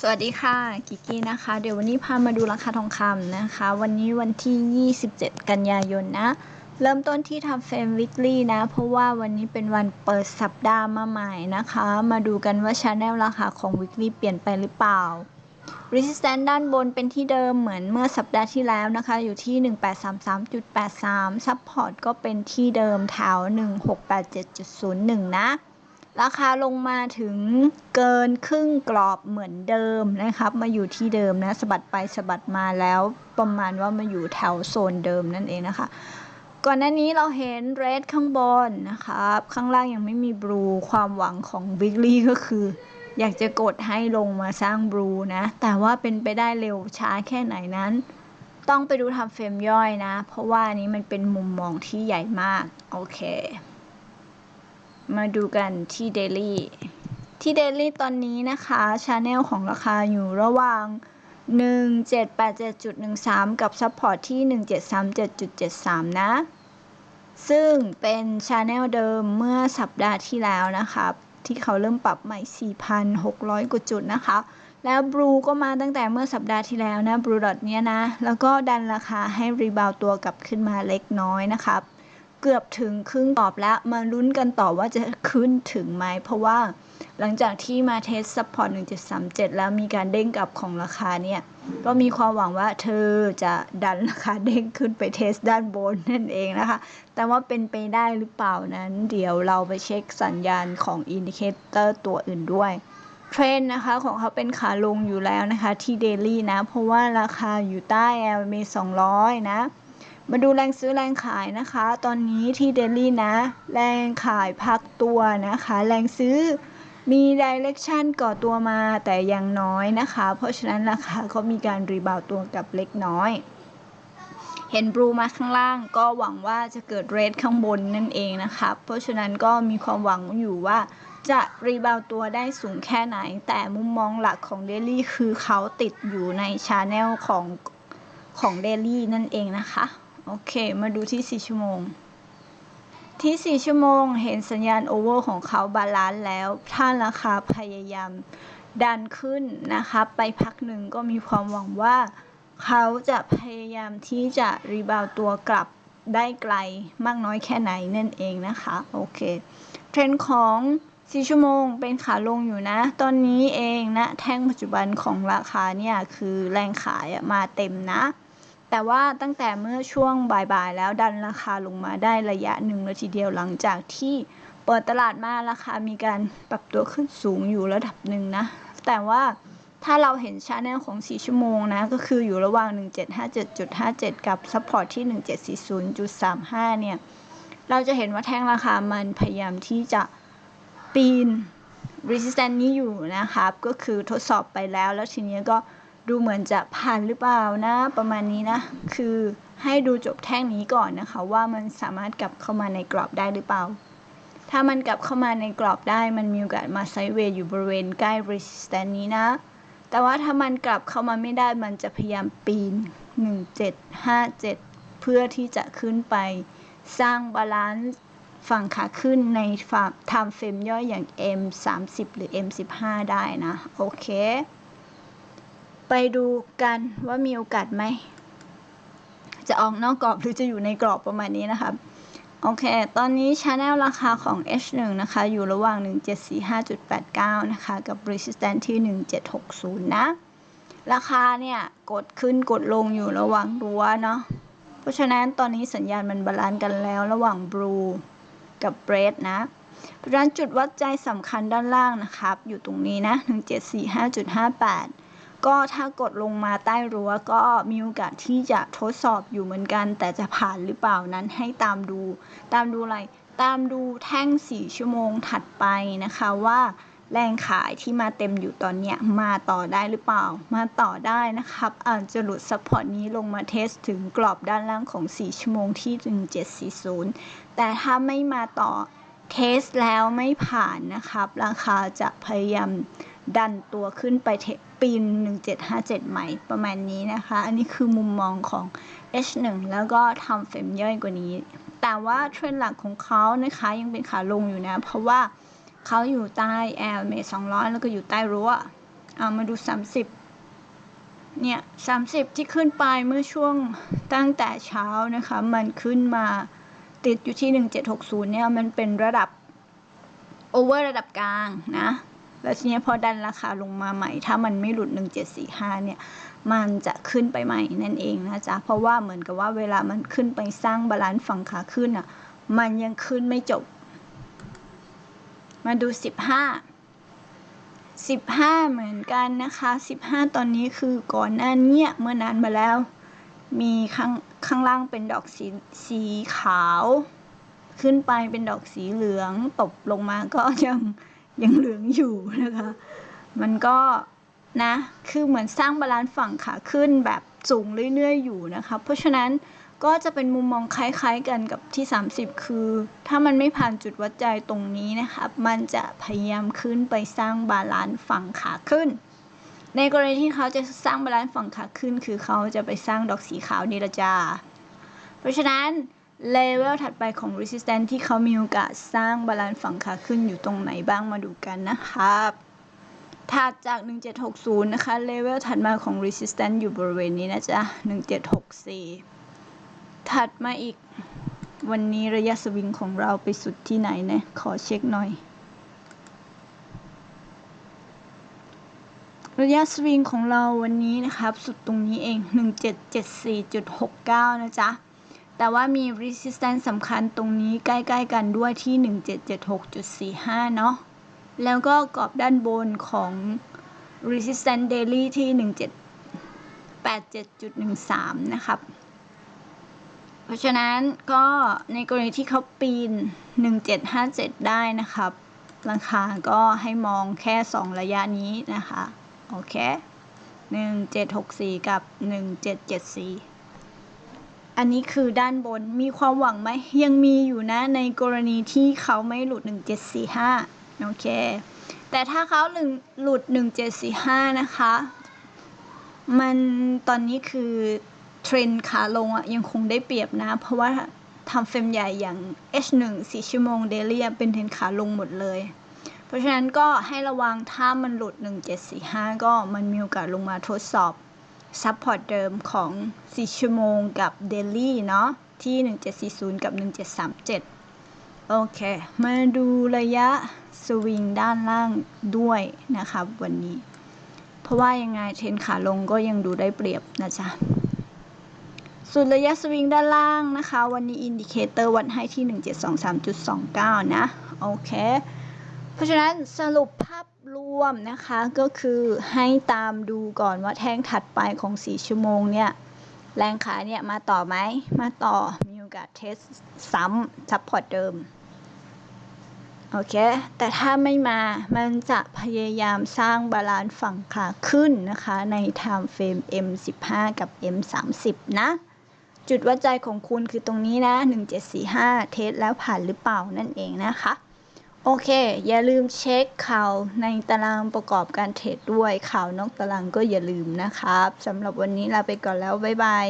สวัสดีค่ะ กิกกี้นะคะ เดี๋ยววันนี้พามาดูราคาทองคำนะคะ วันนี้วันที่ 27 กันยายนนะ เริ่มต้นที่ทำเฟรมวิกฤนะ เพราะว่าวันนี้เป็นวันเปิดสัปดาห์มาใหม่นะคะ มาดูกันว่าชาแนลราคาของวิกฤเปลี่ยนไปหรือเปล่า Resistance ด้านบนเป็นที่เดิมเหมือนเมื่อสัปดาห์ที่แล้วนะคะ อยู่ที่ 1833.83 Support ก็เป็นที่เดิมแถว 1687.01 นะ ราคาลงมาถึงเกินครึ่งกรอบเหมือนเดิมนะครับ มาอยู่ที่เดิมนะสะบัดไปสะบัดมาแล้วประมาณว่ามาอยู่แถวโซนเดิมนั่นเองนะคะ ก่อนหน้านี้เราเห็นเรดข้างบนนะครับ ข้างล่างยังไม่มีบลูความหวังของวิกลี่ก็คือ อยากจะกดให้ลงมาสร้างบลูนะ แต่ว่าเป็นไปได้เร็วช้าแค่ไหนนั้น ต้องไปดูทำเฟรมย่อยนะ เพราะว่านี้มันเป็นมุมมองที่ใหญ่มาก โอเค มาดูกันที่เดลี่ที่เดลี่ตอนนี้นะคะชาแนลของราคาอยู่ระหว่าง 1787.13 กับซัพพอร์ตที่ 1737.73 นะ ซึ่งเป็นชาแนลเดิมเมื่อสัปดาห์ที่แล้วนะครับที่เขาเริ่มปรับใหม่ 4,600 กว่าจุดนะคะ แล้วบลูก็มาตั้งแต่เมื่อสัปดาห์ที่แล้วนะบลูดอทเนี้ยนะ แล้วก็ดันราคาให้รีบาวตัวกลับขึ้นมาเล็กน้อยนะครับ เกือบถึงครึ่งตอบแล้วมาลุ้นกันต่อว่าจะขึ้นถึงไหม เพราะว่าหลังจากที่มาเทสซัพพอร์ต 1737 แล้วมีการเด้งกลับของราคาเนี่ย ก็มีความหวังว่าเธอจะดันราคาเด้งขึ้นไปเทสด้านบนนั่นเองนะคะ แต่ว่าเป็นไปได้หรือเปล่านั้น เดี๋ยวเราไปเช็คสัญญาณของอินดิเคเตอร์ตัวอื่นด้วยเทรนนะคะของเขาเป็นขาลงอยู่แล้วนะคะที่เดลี่นะ เพราะว่าราคาอยู่ใต้ LMA 200 นะ มาดูแรงซื้อแรงขายนะคะ ตอนนี้ที่เดลี่นะ แรงขายพักตัวนะคะ แรงซื้อมีดิเรกชันก่อตัวมาแต่ยังน้อยนะคะ เพราะฉะนั้นราคาก็มีการรีบาวตัวกับเล็กน้อย เห็นบลูมาข้างล่างก็หวังว่าจะเกิดเรดข้างบนนั่นเองนะคะ เพราะฉะนั้นก็มีความหวังอยู่ว่าจะรีบาวตัวได้สูงแค่ไหน แต่มุมมองหลักของเดลี่คือเขาติดอยู่ในชาแนลของของเดลี่นั่นเองนะคะ โอเค มาดูที่ 4 ชั่วโมง ที่ 4 ชั่วโมง เห็นสัญญาณโอเวอร์ของเขาบาลานซ์แล้ว ถ้าราคาพยายามดันขึ้นนะคะ ไปพักหนึ่งก็มีความหวังว่า เขาจะพยายามที่จะรีบาวตัวกลับได้ไกลมากน้อยแค่ไหนนั่นเองนะคะ โอเค เทรนด์ของ4ชั่วโมงเป็นขาลงอยู่นะ ตอนนี้เองนะ แท่งปัจจุบันของราคาเนี่ย คือแรงขายมาเต็มนะ แต่ว่าตั้งแต่เมื่อช่วงบ่ายๆ แล้วดันราคาลงมาได้ระยะหนึ่งเลยทีเดียวหลังจากที่เปิดตลาดมาราคามีการปรับตัวขึ้นสูงอยู่ระดับหนึ่งนะ แต่ว่าถ้าเราเห็นชาแนลของ 4 ชั่วโมงนะ ก็คืออยู่ระหว่าง 1757.57 กับซัพพอร์ตที่ 1740.35 เนี่ย เราจะเห็นว่าแท่งราคามันพยายามที่จะปีน resistance นี้อยู่นะครับ ก็คือทดสอบไปแล้ว แล้วทีนี้ก็ ดูเหมือนจะผ่านหรือเปล่านะ ประมาณนี้นะ คือให้ดูจบแท่งนี้ก่อนนะคะ ว่ามันสามารถกลับเข้ามาในกรอบได้หรือเปล่า ถ้ามันกลับเข้ามาในกรอบได้มันมีโอกาสมาไซด์เวย์อยู่บริเวณใกล้ resistance นี้นะ แต่ว่าถ้ามันกลับเข้ามาไม่ได้มันจะพยายามปีน 1757 เพื่อที่จะขึ้นไปสร้างบาลานซ์ฝั่งขาขึ้นในฝั่ง time frame ย่อยอย่าง M 30 หรือ M 15 ได้นะ โอเค ไปดูกันว่ามีโอกาสไหม จะออกนอกกรอบหรือจะอยู่ในกรอบประมาณนี้นะครับ โอเค ตอนนี้ชาแนลราคาของ H1 นะคะ อยู่ระหว่าง 1745.89 นะคะ กับ resistance ที่ 1760 นะ ราคาเนี่ยกดขึ้นกดลงอยู่ระหว่างรั้วเนาะ เพราะฉะนั้นตอนนี้สัญญาณมันบาลานซ์กันแล้วระหว่าง blue กับ red นะเพราะฉะนั้นจุดวัดใจสำคัญด้านล่างนะครับ อยู่ตรงนี้นะ 1745.58 ก็ถ้ากดลงมาใต้รั้วก็มีโอกาสที่จะทดสอบอยู่เหมือนกัน แต่จะผ่านหรือเปล่านั้นให้ตามดู ตามดูอะไร ตามดูแท่ง 4 ชั่วโมงถัดไปนะคะว่าแรงขายที่มาเต็มอยู่ตอนเนี้ยมาต่อได้หรือเปล่า มาต่อได้นะครับ อาจจะหลุดซัพพอร์ตนี้ลงมาเทสถึงกรอบด้านล่างของ 4 ชั่วโมงที่ 1740 แต่ถ้าไม่มาต่อเทสแล้วไม่ผ่านนะครับ ราคาจะพยายาม ดันตัวขึ้นไปปีน 1757 ใหม่ประมาณนี้นะคะ อันนี้คือมุมมองของ H1 แล้วก็ทำเฟรมย่อยกว่านี้ แต่ว่าเทรนด์หลักของเขานะคะยังเป็นขาลงอยู่นะ เพราะว่าเขาอยู่ใต้ L เม200แล้วก็อยู่ใต้รั้วเอามาดู 30 เนี่ย 30 ที่ขึ้นไปเมื่อช่วงตั้งแต่เช้านะคะ มันขึ้นมาติดอยู่ที่ 1760 เนี่ย มันเป็นระดับโอเวอร์ระดับกลางนะ แล้วทีนี้พอดันราคาลงมาใหม่ ถ้ามันไม่หลุด 1745 เนี่ย มันจะขึ้นไปใหม่นั่นเองนะจ๊ะ เพราะว่าเหมือนกับว่าเวลามันขึ้นไปสร้างบาลานซ์ฝั่งขาขึ้นอะ มันยังขึ้นไม่จบ มาดู 15 15เหมือนกันนะคะ15ตอนนี้คือก่อนหน้านี้เมื่อนานมาแล้ว มีข้างข้างล่างเป็นดอกสีสีขาว ขึ้นไปเป็นดอกสีเหลืองตบลงมาก็ยัง ยังเหลืองอยู่นะคะ มันก็นะคือเหมือนสร้างบาลานซ์ฝั่งขาขึ้นแบบสูงเรื่อยๆอยู่นะคะ เพราะฉะนั้นก็จะเป็นมุมมองคล้ายๆกันกับที่ 30 คือ ถ้ามันไม่ผ่านจุดวัดใจตรงนี้นะคะมันจะพยายามขึ้นไปสร้างบาลานซ์ฝั่งขาขึ้น ในกรณีที่เขาจะสร้างบาลานซ์ฝั่งขาขึ้น คือเขาจะไปสร้างดอกสีขาวนี่ละจ้าเพราะฉะนั้น เลเวลถัดไปของ resistance ที่เขามีโอกาสสร้างบาลานซ์ฝั่งขาขึ้นอยู่ตรงไหนบ้างมาดูกันนะครับถัดจาก 1760 นะคะ เลเวลถัดมาของ resistance อยู่บริเวณนี้นะจ๊ะ 1764 ถัดมาอีกวันนี้ระยะสวิงของเราไปสุดที่ไหนนะ ขอเช็คหน่อย ระยะสวิงของเราวันนี้นะครับ สุดตรงนี้เอง 1774.69 นะจ๊ะ แต่ว่ามี resistance สำคัญตรงนี้ใกล้ๆกันด้วยที่ 1776.45 เนาะ แล้วก็กรอบด้านบนของ resistance daily ที่ 1787.13 นะครับ เพราะฉะนั้นก็ในกรณีที่เขาปีน 1757 ได้นะครับ ราคาก็ให้มองแค่ 2 ระยะนี้นะคะ โอเค 1764 กับ 1774 อันนี้คือด้านบนมีความหวังไหมยังมีอยู่นะในกรณีที่เขาไม่หลุด 1745 โอเค แต่ถ้าเขาหลุด 1745 นะคะ มันตอนนี้คือเทรนขาลงอะยังคงได้เปรียบนะ เพราะว่าทำเฟรมใหญ่อย่าง H1 4 ชั่วโมงเดลี่เป็นเทรนขาลงหมดเลย เพราะฉะนั้นก็ให้ระวังถ้ามันหลุด 1745 ก็มันมีโอกาสลงมาทดสอบ ซัพพอร์ตเดิมของ4ชั่วโมงกับเดลี่เนาะที่ 1740 กับ 1737 โอเค มาดูระยะสวิงด้านล่างด้วยนะครับวันนี้ เพราะว่ายังไงเทรนขาลงก็ยังดูได้เปรียบนะจ๊ะส่วนระยะสวิงด้านล่างนะคะ วันนี้อินดิเคเตอร์วัดให้ที่ 1723.29 นะ โอเค เพราะฉะนั้นสรุปภ รวมนะคะก็คือให้ตามดูก่อนว่าแท่งถัดไปของ 4 ชั่วโมงเนี่ย แรงขาเนี่ยมาต่อไหม มาต่อมีโอกาสเทสซ้ำซัพพอร์ตเดิม โอเค แต่ถ้าไม่มามันจะพยายามสร้างบาลานซ์ฝั่งขาขึ้นนะคะ ใน time frame M15 กับ M30 นะ จุดวัดใจของคุณคือตรงนี้นะ 1745 เทสแล้วผ่านหรือเปล่านั่นเองนะคะ โอเค อย่าลืมเช็คข่าวในตารางประกอบการเทรดด้วยข่าวนอกตารางก็อย่าลืมนะครับสำหรับวันนี้ลาไปก่อนแล้ว บ๊ายบาย